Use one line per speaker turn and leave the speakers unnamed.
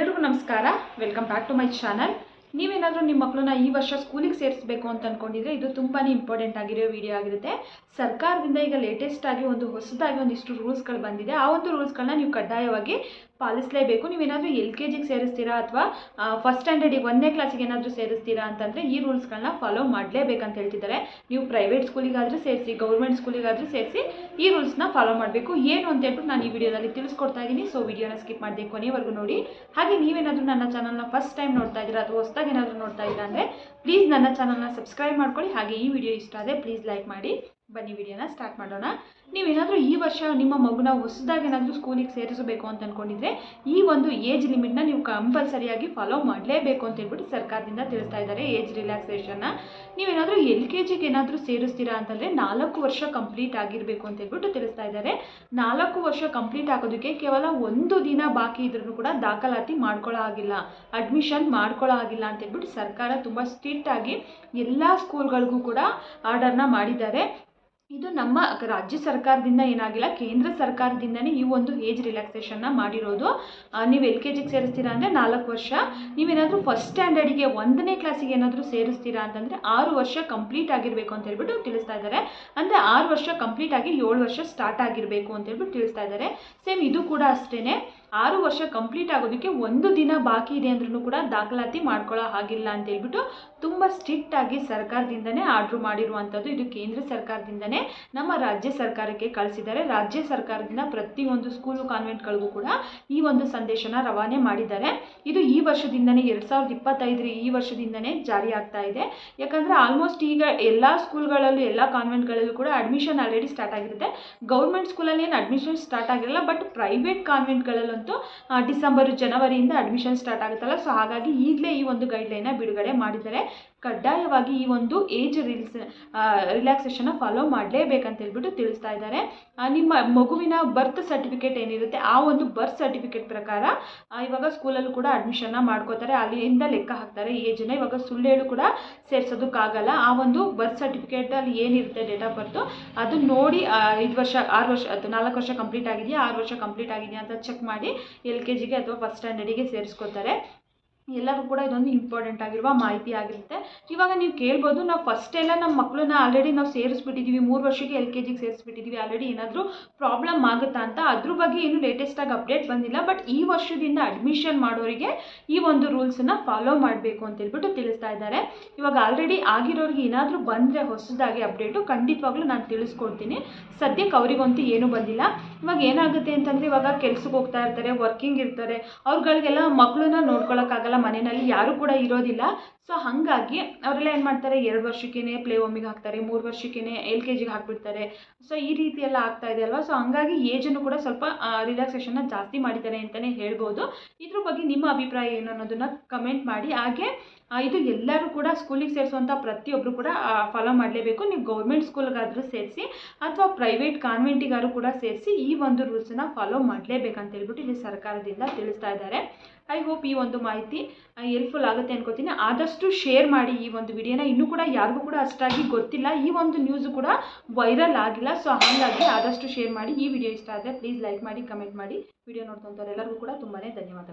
ಎಲ್ರಿಗೂ ನಮಸ್ಕಾರ. Welcome back to my channel ನೀವೇನಾದರೂ ನಿಮ್ಮ ಮಕ್ಕಳನ್ನ ಈ ವರ್ಷ ಸ್ಕೂಲಿಗೆ ಸೇರಿಸಬೇಕು ಅಂತ ಅಂದ್ಕೊಂಡಿದ್ರೆ ಇದು ತುಂಬಾ ಇಂಪಾರ್ಟೆಂಟ್ ಆಗಿರೋ ವಿಡಿಯೋ ಆಗಿರುತ್ತೆ. ಸರ್ಕಾರದಿಂದ ಈಗ ಲೇಟೆಸ್ಟ್ ಆಗಿ ಒಂದು ಹೊಸದಾಗಿ ಒಂದಿಷ್ಟು ರೂಲ್ಸ್ಗಳು ಬಂದಿದೆ. ಆ ಒಂದು ರೂಲ್ಸ್ಗಳನ್ನ ನೀವು ಕಡ್ಡಾಯವಾಗಿ ಪಾಲಿಸಲೇಬೇಕು. ನೀವೇನಾದರೂ ಎಲ್ ಕೆ ಜಿಗೆ ಸೇರಿಸ್ತೀರಾ ಅಥವಾ ಫಸ್ಟ್ ಸ್ಟ್ಯಾಂಡರ್ಡಿಗೆ ಒಂದನೇ ಕ್ಲಾಸಿಗೆ ಏನಾದರೂ ಸೇರಿಸ್ತೀರಾ ಅಂತಂದರೆ ಈ ರೂಲ್ಸ್ಗಳನ್ನ ಫಾಲೋ ಮಾಡಲೇಬೇಕಂತ ಹೇಳ್ತಿದ್ದಾರೆ. ನೀವು ಪ್ರೈವೇಟ್ ಸ್ಕೂಲಿಗಾದರೂ ಸೇರಿಸಿ ಗೌರ್ಮೆಂಟ್ ಸ್ಕೂಲಿಗಾದರೂ ಸೇರಿಸಿ ಈ ರೂಲ್ಸ್ನ ಫಾಲೋ ಮಾಡಬೇಕು. ಏನು ಅಂತ ಹೇಳ್ಬಿಟ್ಟು ನಾನು ಈ ವಿಡಿಯೋದಲ್ಲಿ ತಿಳಿಸ್ಕೊಡ್ತಾ ಇದ್ದೀನಿ. ಸೊ ವಿಡಿಯೋನ ಸ್ಕಿಪ್ ಮಾಡಿದೆ ಕೊನೆವರೆಗೂ ನೋಡಿ. ಹಾಗೆ ನೀವೇನಾದರೂ ನನ್ನ ಚಾನಲ್ನ ಫಸ್ಟ್ ಟೈಮ್ ನೋಡ್ತಾ ಇದ್ದೀರಾ ಅಥವಾ ಹೊಸದಾಗಿ ಏನಾದರೂ ನೋಡ್ತಾ ಇದ್ದೀರಾ ಅಂದರೆ ಪ್ಲೀಸ್ ನನ್ನ ಚಾನಲ್ನ ಸಬ್ಸ್ಕ್ರೈಬ್ ಮಾಡ್ಕೊಳ್ಳಿ. ಹಾಗೆ ಈ ವಿಡಿಯೋ ಇಷ್ಟ ಆದರೆ ಪ್ಲೀಸ್ ಲೈಕ್ ಮಾಡಿ. ಬನ್ನಿ ವಿಡಿಯೋನ ಸ್ಟಾರ್ಟ್ ಮಾಡೋಣ. ನೀವೇನಾದರೂ ಈ ವರ್ಷ ನಿಮ್ಮ ಮಗುನ ಹೊಸದಾಗಿ ಏನಾದರೂ ಸ್ಕೂಲಿಗೆ ಸೇರಿಸಬೇಕು ಅಂತ ಅಂದ್ಕೊಂಡಿದ್ರೆ ಈ ಒಂದು ಏಜ್ ಲಿಮಿಟ್ನ ನೀವು ಕಂಪಲ್ಸರಿಯಾಗಿ ಫಾಲೋ ಮಾಡಲೇಬೇಕು ಅಂತ ಹೇಳ್ಬಿಟ್ಟು ಸರ್ಕಾರದಿಂದ ತಿಳಿಸ್ತಾ ಇದ್ದಾರೆ ಏಜ್ ರಿಲ್ಯಾಕ್ಸೇಷನ್ನ ನೀವೇನಾದರೂ ಎಲ್ ಕೆ ಜಿಗೆ ಏನಾದರೂ ಸೇರಿಸ್ತೀರಾ ಅಂತಂದರೆ ನಾಲ್ಕು ವರ್ಷ ಕಂಪ್ಲೀಟ್ ಆಗಿರಬೇಕು ಅಂತ ಹೇಳ್ಬಿಟ್ಟು ತಿಳಿಸ್ತಾ ಇದ್ದಾರೆ. ನಾಲ್ಕು ವರ್ಷ ಕಂಪ್ಲೀಟ್ ಆಗೋದಕ್ಕೆ ಕೇವಲ ಒಂದು ದಿನ ಬಾಕಿ ಇದ್ರೂ ಕೂಡ ದಾಖಲಾತಿ ಮಾಡ್ಕೊಳ್ಳೋ ಆಗಿಲ್ಲ. ಅಡ್ಮಿಷನ್ ಮಾಡ್ಕೊಳ್ಳೋ ಆಗಿಲ್ಲ ಅಂತ ಹೇಳ್ಬಿಟ್ಟು ಸರ್ಕಾರ ತುಂಬ ಸ್ಟ್ರಿಕ್ಟಾಗಿ ಎಲ್ಲ ಸ್ಕೂಲ್ಗಳಿಗೂ ಕೂಡ ಆರ್ಡರ್ನ ಮಾಡಿದ್ದಾರೆ. ಇದು ನಮ್ಮ ರಾಜ್ಯ ಸರ್ಕಾರದಿಂದ ಏನಾಗಿಲ್ಲ, ಕೇಂದ್ರ ಸರ್ಕಾರದಿಂದನೇ ಈ ಒಂದು ಏಜ್ ರಿಲ್ಯಾಕ್ಸೇಷನ್ನ ಮಾಡಿರೋದು. ನೀವು ಎಲ್ ಕೆ ಜಿಗೆ ಸೇರಿಸ್ತೀರಾ ಅಂದರೆ ನಾಲ್ಕು ವರ್ಷ. ನೀವೇನಾದರೂ ಫಸ್ಟ್ ಸ್ಟ್ಯಾಂಡರ್ಡಿಗೆ ಒಂದನೇ ಕ್ಲಾಸಿಗೆ ಏನಾದರೂ ಸೇರಿಸ್ತೀರಾ ಅಂತಂದರೆ ಆರು ವರ್ಷ ಕಂಪ್ಲೀಟ್ ಆಗಿರಬೇಕು ಅಂತ ಹೇಳ್ಬಿಟ್ಟು ತಿಳಿಸ್ತಾ ಇದ್ದಾರೆ ಅಂದರೆ ಆರು ವರ್ಷ ಕಂಪ್ಲೀಟ್ ಆಗಿ ಏಳು ವರ್ಷ ಸ್ಟಾರ್ಟ್ ಆಗಿರಬೇಕು ಅಂತ ಹೇಳ್ಬಿಟ್ಟು ತಿಳಿಸ್ತಾ ಇದ್ದಾರೆ ಸೇಮ್ ಇದು ಕೂಡ ಅಷ್ಟೇ ಆರು ವರ್ಷ ಕಂಪ್ಲೀಟ್ ಆಗೋದಕ್ಕೆ ಒಂದು ದಿನ ಬಾಕಿ ಇದೆ ಅಂದ್ರೂ ಕೂಡ ದಾಖಲಾತಿ ಮಾಡ್ಕೊಳ್ಳೋ ಹಾಗಿಲ್ಲ ಅಂತ ಹೇಳ್ಬಿಟ್ಟು ತುಂಬ ಸ್ಟ್ರಿಕ್ಟ್ ಆಗಿ ಸರ್ಕಾರದಿಂದನೇ ಆರ್ಡ್ರ್ ಮಾಡಿರುವಂಥದ್ದು ಇದು ಕೇಂದ್ರ ಸರ್ಕಾರದಿಂದನೇ. ನಮ್ಮ ರಾಜ್ಯ ಸರ್ಕಾರಕ್ಕೆ ಕಳಿಸಿದ್ದಾರೆ. ರಾಜ್ಯ ಸರ್ಕಾರದಿಂದ ಪ್ರತಿಯೊಂದು ಸ್ಕೂಲು ಕಾನ್ವೆಂಟ್ಗಳಿಗೂ ಕೂಡ ಈ ಒಂದು ಸಂದೇಶನ ರವಾನೆ ಮಾಡಿದ್ದಾರೆ. ಇದು ಈ ವರ್ಷದಿಂದನೇ, ಎರಡು ಸಾವಿರದ ಇಪ್ಪತ್ತೈದರ ಈ ವರ್ಷದಿಂದನೇ ಜಾರಿ ಆಗ್ತಾ ಇದೆ. ಯಾಕಂದರೆ ಆಲ್ಮೋಸ್ಟ್ ಈಗ ಎಲ್ಲ ಸ್ಕೂಲ್ಗಳಲ್ಲೂ ಎಲ್ಲ ಕಾನ್ವೆಂಟ್ಗಳಲ್ಲೂ ಕೂಡ ಅಡ್ಮಿಷನ್ ಆಲ್ರೆಡಿ ಸ್ಟಾರ್ಟ್ ಆಗಿರುತ್ತೆ. ಗೌರ್ಮೆಂಟ್ ಸ್ಕೂಲಲ್ಲಿ ಏನು ಅಡ್ಮಿಷನ್ ಸ್ಟಾರ್ಟ್ ಆಗಿರಲ್ಲ ಬಟ್ ಪ್ರೈವೇಟ್ ಕಾನ್ವೆಂಟ್ಗಳಲ್ಲಂತೂ ಡಿಸೆಂಬರ್ ಜನವರಿಯಿಂದ ಅಡ್ಮಿಷನ್ ಸ್ಟಾರ್ಟ್ ಆಗುತ್ತಲ್ಲ. ಸೊ ಹಾಗಾಗಿ ಈಗಲೇ ಈ ಒಂದು ಗೈಡ್ಲೈನ್ನ ಬಿಡುಗಡೆ ಮಾಡಿದ್ದಾರೆ. ಕಡ್ಡಾಯವಾಗಿ ಈ ಒಂದು ಏಜ್ ರಿಲ್ಸ್ ರಿಲ್ಯಾಕ್ಸೇಷನ್ನ ಫಾಲೋ ಮಾಡಲೇಬೇಕಂತ ಹೇಳ್ಬಿಟ್ಟು ತಿಳಿಸ್ತಾ ಇದ್ದಾರೆ. ನಿಮ್ಮ ಮಗುವಿನ ಬರ್ತ್ ಸರ್ಟಿಫಿಕೇಟ್ ಏನಿರುತ್ತೆ, ಆ ಒಂದು ಬರ್ತ್ ಸರ್ಟಿಫಿಕೇಟ್ ಪ್ರಕಾರ ಇವಾಗ ಸ್ಕೂಲಲ್ಲೂ ಕೂಡ ಅಡ್ಮಿಷನ್ನ ಮಾಡ್ಕೋತಾರೆ. ಅಲ್ಲಿಂದ ಲೆಕ್ಕ ಹಾಕ್ತಾರೆ. ಏಜನ್ನ ಇವಾಗ ಸುಳ್ಳು ಹೇಳು ಕೂಡ ಸೇರ್ಸೋದಕ್ಕಾಗಲ್ಲ. ಆ ಒಂದು ಬರ್ತ್ ಸರ್ಟಿಫಿಕೇಟಲ್ಲಿ ಏನಿರುತ್ತೆ ಡೇಟ್ ಆಫ್ ಬರ್ತು ಅದು ನೋಡಿ ಐದು ವರ್ಷ, ಆರು ವರ್ಷ, ಅದು ನಾಲ್ಕು ವರ್ಷ ಕಂಪ್ಲೀಟ್ ಆಗಿದೆಯಾ, ಆರು ವರ್ಷ ಕಂಪ್ಲೀಟ್ ಆಗಿದೆಯಾ ಅಂತ ಚೆಕ್ ಮಾಡಿ ಎಲ್ ಕೆ ಜಿಗೆ ಅಥವಾ ಫಸ್ಟ್ ಸ್ಟ್ಯಾಂಡರ್ಡಿಗೆ ಸೇರಿಸ್ಕೋತಾರೆ. ಎಲ್ಲರೂ ಕೂಡ ಇದೊಂದು ಇಂಪಾರ್ಟೆಂಟ್ ಆಗಿರುವ ಮಾಹಿತಿ ಆಗಿರುತ್ತೆ. ಇವಾಗ ನೀವು ಕೇಳ್ಬೋದು, ನಾವು ಫಸ್ಟ್ ಎಲ್ಲ ನಮ್ಮ ಮಕ್ಕಳನ್ನ ಆಲ್ರೆಡಿ ನಾವು ಸೇರಿಸ್ಬಿಟ್ಟಿದ್ದೀವಿ ಮೂರು ವರ್ಷಕ್ಕೆ ಎಲ್ ಕೆ ಜಿಗೆ ಸೇರಿಸ್ಬಿಟ್ಟಿದ್ದೀವಿ ಆಲ್ರೆಡಿ ಏನಾದರೂ ಪ್ರಾಬ್ಲಮ್ ಆಗುತ್ತಾ ಅಂತ, ಅದ್ರ ಬಗ್ಗೆ ಏನು ಲೇಟೆಸ್ಟಾಗಿ ಅಪ್ಡೇಟ್ ಬಂದಿಲ್ಲ ಬಟ್ ಈ ವರ್ಷದಿಂದ ಅಡ್ಮಿಷನ್ ಮಾಡೋರಿಗೆ ಈ ಒಂದು ರೂಲ್ಸನ್ನು ಫಾಲೋ ಮಾಡಬೇಕು ಅಂತ ಹೇಳ್ಬಿಟ್ಟು ತಿಳಿಸ್ತಾ ಇದ್ದಾರೆ. ಇವಾಗ ಆಲ್ರೆಡಿ ಆಗಿರೋರಿಗೆ ಏನಾದರೂ ಬಂದರೆ ಹೊಸದಾಗಿ ಅಪ್ಡೇಟು ಖಂಡಿತವಾಗ್ಲೂ ನಾನು ತಿಳಿಸ್ಕೊಡ್ತೀನಿ. ಸದ್ಯಕ್ಕೆ ಅವರಿಗಂತೂ ಏನೂ ಬಂದಿಲ್ಲ. ಇವಾಗ ಏನಾಗುತ್ತೆ ಅಂತಂದರೆ ಇವಾಗ ಕೆಲ್ಸಕ್ಕೆ ಹೋಗ್ತಾ ಇರ್ತಾರೆ ವರ್ಕಿಂಗ್ ಇರ್ತಾರೆ, ಅವ್ರುಗಳಿಗೆಲ್ಲ ಮಕ್ಕಳನ್ನ ನೋಡ್ಕೊಳಕ್ಕಾಗಲ್ಲ ಮನೆಯಲ್ಲಿ ಯಾರೂ ಕೂಡ ಇರೋದಿಲ್ಲ. ಸೊ ಹಾಗಾಗಿ ಅವರೆಲ್ಲ ಏನು ಮಾಡ್ತಾರೆ? ಎರಡು ವರ್ಷಕ್ಕೇ ಪ್ಲೇ ಓಮಿಗೆ ಹಾಕ್ತಾರೆ, ಮೂರು ವರ್ಷಕ್ಕೇ ಎಲ್ ಕೆ ಜಿಗೆ ಹಾಕ್ಬಿಡ್ತಾರೆ. ಸೊ ಈ ರೀತಿ ಎಲ್ಲ ಆಗ್ತಾ ಇದೆ ಅಲ್ವಾ? ಸೊ ಹಂಗಾಗಿ ಏಜನ್ನು ಕೂಡ ಸ್ವಲ್ಪ ರಿಲ್ಯಾಕ್ಸೇಷನ್ನ ಜಾಸ್ತಿ ಮಾಡಿದ್ದಾರೆ ಅಂತಲೇ ಹೇಳ್ಬೋದು. ಇದ್ರ ಬಗ್ಗೆ ನಿಮ್ಮ ಅಭಿಪ್ರಾಯ ಏನು ಅನ್ನೋದನ್ನು ಕಮೆಂಟ್ ಮಾಡಿ. ಹಾಗೆ ಇದು ಎಲ್ಲರೂ ಕೂಡ ಸ್ಕೂಲಿಗೆ ಸೇರಿಸುವಂಥ ಪ್ರತಿಯೊಬ್ಬರು ಕೂಡ ಫಾಲೋ ಮಾಡಲೇಬೇಕು. ನೀವು ಗೌರ್ಮೆಂಟ್ ಸ್ಕೂಲ್ಗಾದರೂ ಸೇರಿಸಿ, ಅಥವಾ ಪ್ರೈವೇಟ್ ಕಾನ್ವೆಂಟಿಗಾರು ಕೂಡ ಸೇರಿಸಿ ಈ ಒಂದು ರೂಲ್ಸನ್ನ ಫಾಲೋ ಮಾಡಲೇಬೇಕಂತ ಹೇಳ್ಬಿಟ್ಟು ಇಲ್ಲಿ ಸರ್ಕಾರದಿಂದ ತಿಳಿಸ್ತಾ ಇದ್ದಾರೆ. ಐ ಹೋಪ್ ಈ ಒಂದು ಮಾಹಿತಿ ಹೆಲ್ಪ್ಫುಲ್ ಆಗುತ್ತೆ ಅನ್ಕೋತೀನಿ. ಆದಷ್ಟು ಶೇರ್ ಮಾಡಿ ಈ ಒಂದು ವಿಡಿಯೋನ ಇನ್ನೂ ಕೂಡ ಯಾರಿಗೂ ಕೂಡ ಅಷ್ಟಾಗಿ ಗೊತ್ತಿಲ್ಲ. ಈ ಒಂದು ನ್ಯೂಸು ಕೂಡ ವೈರಲ್ ಆಗಿಲ್ಲ. ಸೊ ಹಾಗಾಗಿ ಆದಷ್ಟು ಶೇರ್ ಮಾಡಿ. ಈ ವಿಡಿಯೋ ಇಷ್ಟ ಆದರೆ ಪ್ಲೀಸ್ ಲೈಕ್ ಮಾಡಿ ಕಮೆಂಟ್ ಮಾಡಿ. ವಿಡಿಯೋ ನೋಡ್ಕೊಂತವ್ರು ಎಲ್ಲರಿಗೂ ಕೂಡ ತುಂಬಾ ಧನ್ಯವಾದಗಳು.